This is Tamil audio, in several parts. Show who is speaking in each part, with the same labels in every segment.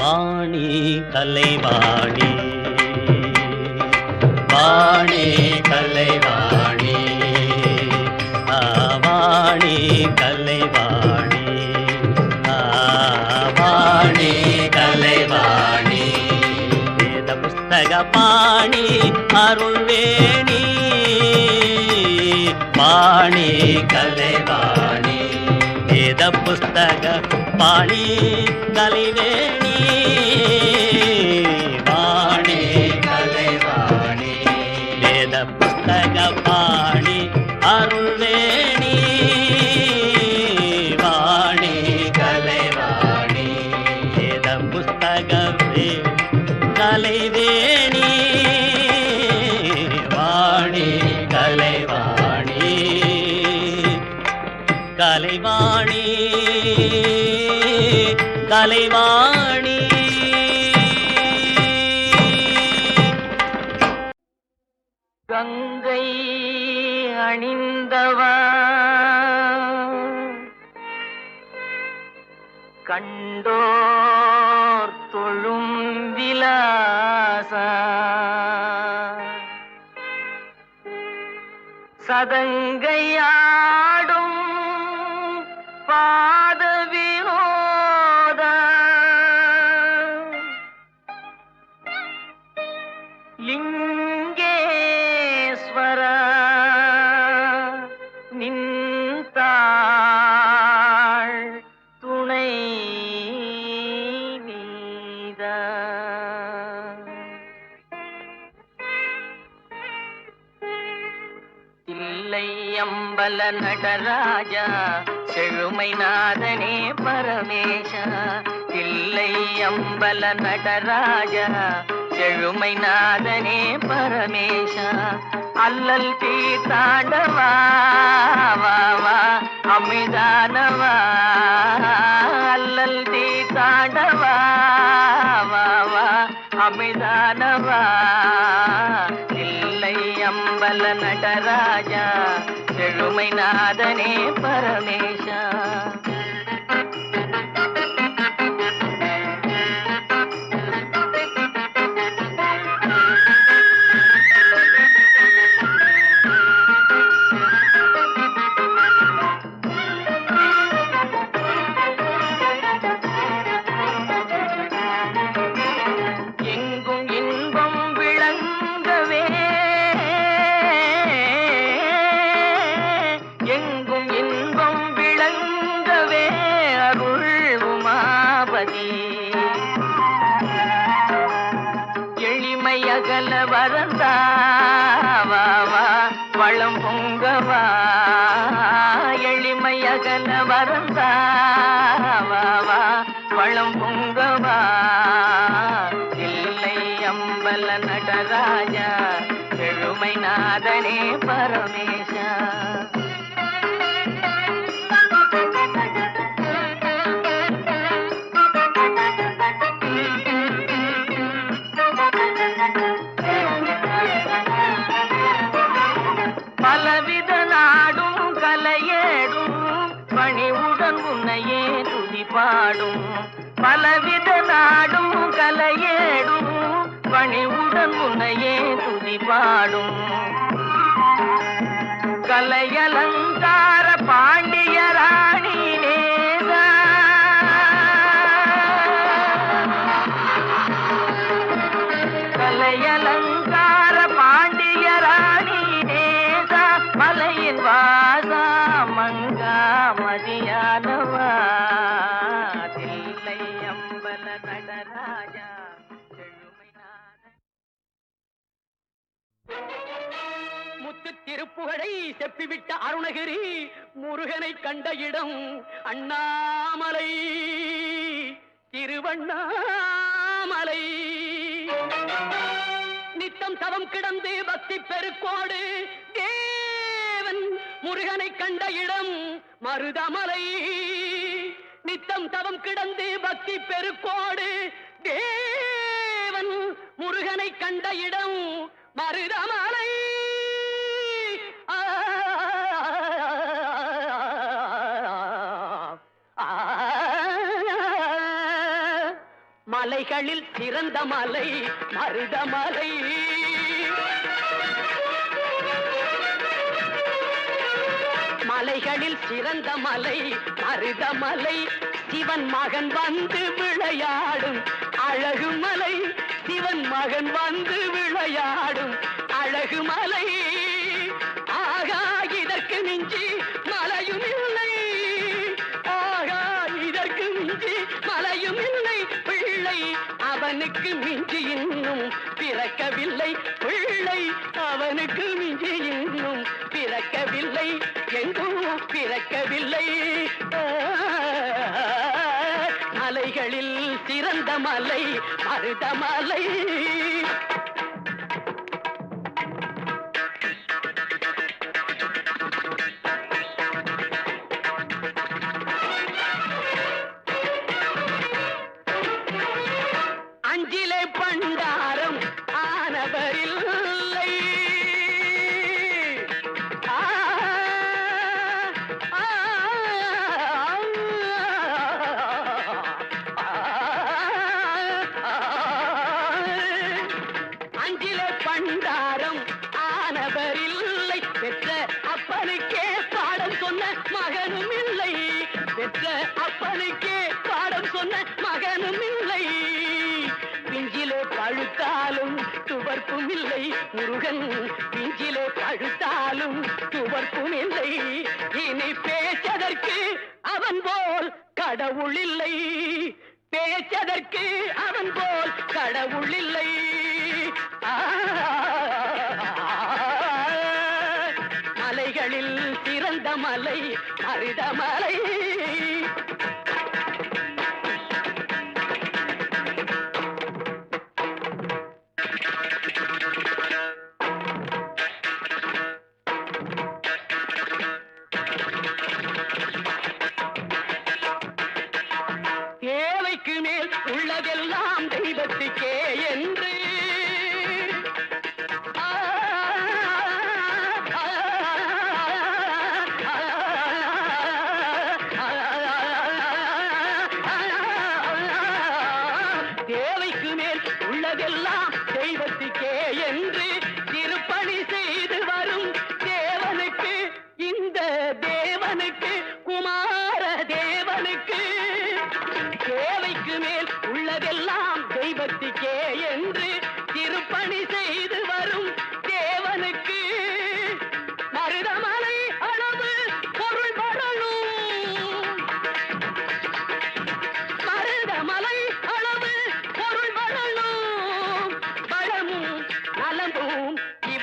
Speaker 1: Vani Kalaivani Vani Kalaivani Vani Kalaivani Vani Kalaivani வேத புஸ்தக பாணி அருள்வேணி. வாணி கலைவாணி வேத புஸ்தக பாணி கலைவேணி. வாணி. கலைவாணி. வேத புஸ்தக பாணி அருள்வேணி. கண்டோர் தொழும் விலாச. சதங்கையா இல்லை அம்பல நடராஜா செழுமை நாதனே பரமேஷா. இல்லை அம்பல நடராஜா செழுமை நாதனே பரமேஷா. அல்லல் தீர்த்தாண்டவா வா அமிதானவா அல்லல் தீர்த்தாண்டவா வா அமிதானவா இல்லை அம்பல நடராஜா செழுமை நாதனே அகல வரந்தாவா வளம் பொங்கவா எளிமை அகல உன்னையே துதிப்பாடும்.
Speaker 2: பலவித நாடும் கலையேடும். பணிவுடன் உன்னையே துதிப்பாடும். கலையலங்கார பாண்டியரா திருப்புகழை செப்பிவிட்ட அருணகிரி முருகனை கண்ட இடம் அண்ணாமலை. திருவண்ணாமலை. நித்தம் தவம் கிடந்து பக்தி பெருக்கோடு தேவன் முருகனை கண்ட இடம் மருதமலை. நித்தம் தவம் கிடந்து பக்தி பெருக்கோடு தேவன் முருகனை கண்ட இடம் மருதமலை. மலைகளில் சிறந்த மலை மருதமலை மலைகளில் சிறந்த மலை மருதமலை சிவன் மகன் வந்து விளையாடும் அழகு மலை. சிவன் மகன் வந்து விளையாடும் அழகு மலை. ஆகா இதற்கு மிஞ்சி அவனுக்கு மிஞ்சி இன்னும் பிறக்கவில்லை. பிள்ளை அவனுக்கு மிஞ்சி இன்னும் பிறக்கவில்லை. எங்கும் பிறக்கவில்லை. மலைகளில் சிறந்த மலை மருதமலை துவர்ப்பும் இல்லை பிஞ்சிலே பழுத்தாலும் துவர்ப்பும் இல்லை முருகன் பிஞ்சிலே பழுத்தாலும் துவர்ப்பும் இல்லை இனி பேச்சதற்கு அவன் போல் கடவுள் இல்லை பேச்சதற்கு அவன் போல் கடவுள் இல்லை மலைகளில் சிறந்த மலை அரித மலை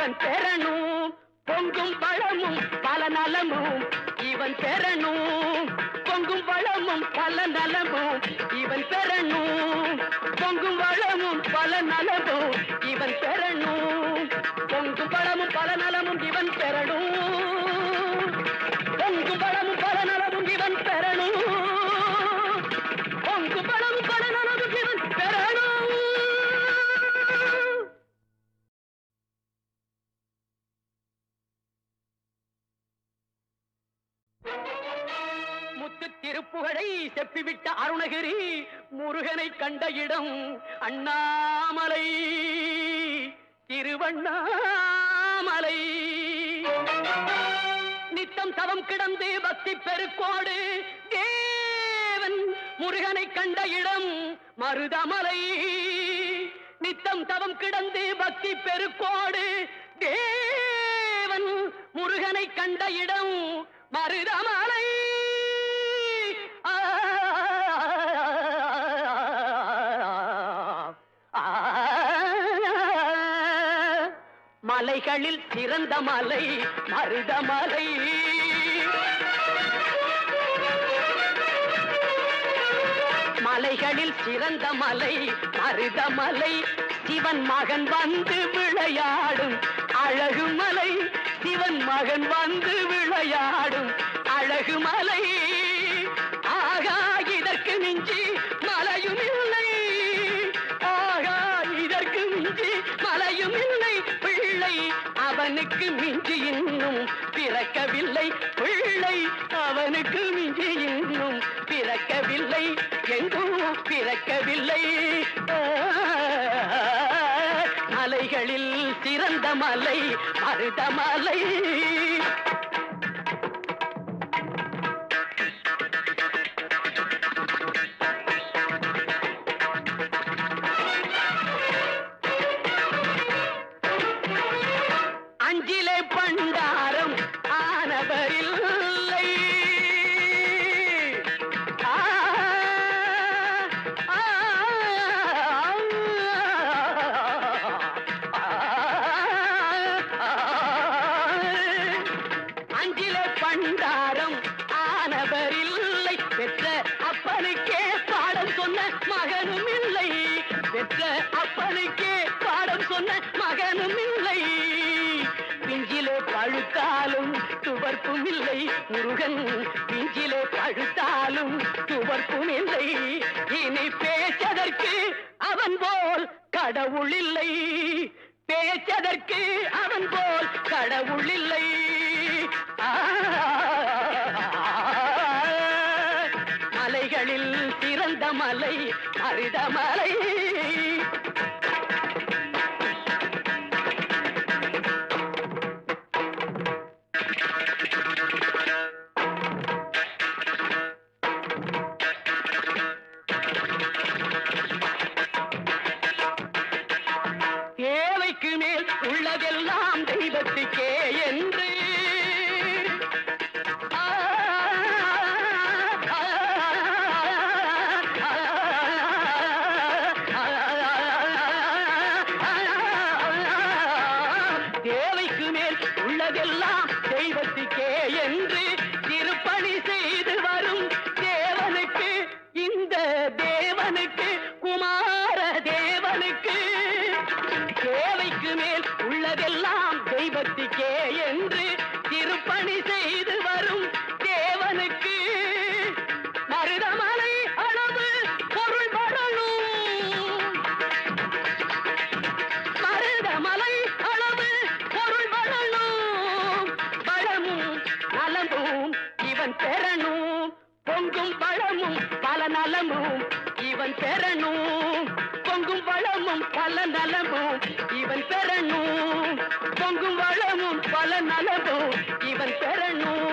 Speaker 2: இவன் பெறணும் பொங்கும் பழமும் பல நலமும். இவன் பெறணும் பொங்கும் வளமும் பல நலமும். இவன் பெறணும் பொங்கும் வளமும் பல நலமும். இவன் பெறணும் திருப்புகழை செப்பிவிட்ட அருணகிரி முருகனை கண்ட இடம் அண்ணாமலை. திருவண்ணாமலை. நித்தம் தவம் கிடந்து பக்தி பெருக்கோடு தேவன் முருகனை கண்ட இடம் மருதமலை. நித்தம் தவம் கிடந்து பக்தி பெருக்கோடு தேவன் முருகனை கண்ட இடம் மருதமலை. மலைகளில் சிறந்த மலை மருதமலை மலைகளில் சிறந்த மலை மருதமலை சிவன் மகன் வந்து விளையாடும் அழகு மலை. சிவன் மகன் வந்து விளையாடும் அழகு மலை. ஆகா இதற்கு மிஞ்சி அவனுக்கு மிஞ்சி இன்னும் பிறக்கவில்லை. பிள்ளை அவனுக்கு மிஞ்சி இன்னும் பிறக்கவில்லை. எங்கும் பிறக்கவில்லை. மலைகளில் சிறந்த மலை மருதமலை அஞ்சிலே பண்டாரம் ஆனவரில்லை. பெற்ற அப்பனுக்கே பாடம் சொன்ன மகனும் இல்லை. பெற்ற அப்பனுக்கே பாடம் சொன்ன மகனும் இல்லை. பிஞ்சிலே பழுத்தாலும் துவர்ப்பும் இல்லை. முருகன் பிஞ்சிலே பழுத்தாலும் துவர்ப்பும் இல்லை. இனி பேச்சதற்கு அவன் போல் கடவுள் இல்லை. பேச்சதற்கு அவன் போல் கடவுள் இல்லை. மலைகளில் சிறந்த மலை மருதமலை இவன் பெறணும் பொங்கும் பழமும் பல நலமும். இவன் பெறணும் பொங்கும் வளமும் பல நலமும். இவன் பெறணும் பொங்கும் வளமும் பல நலமும். இவன் பெறணும்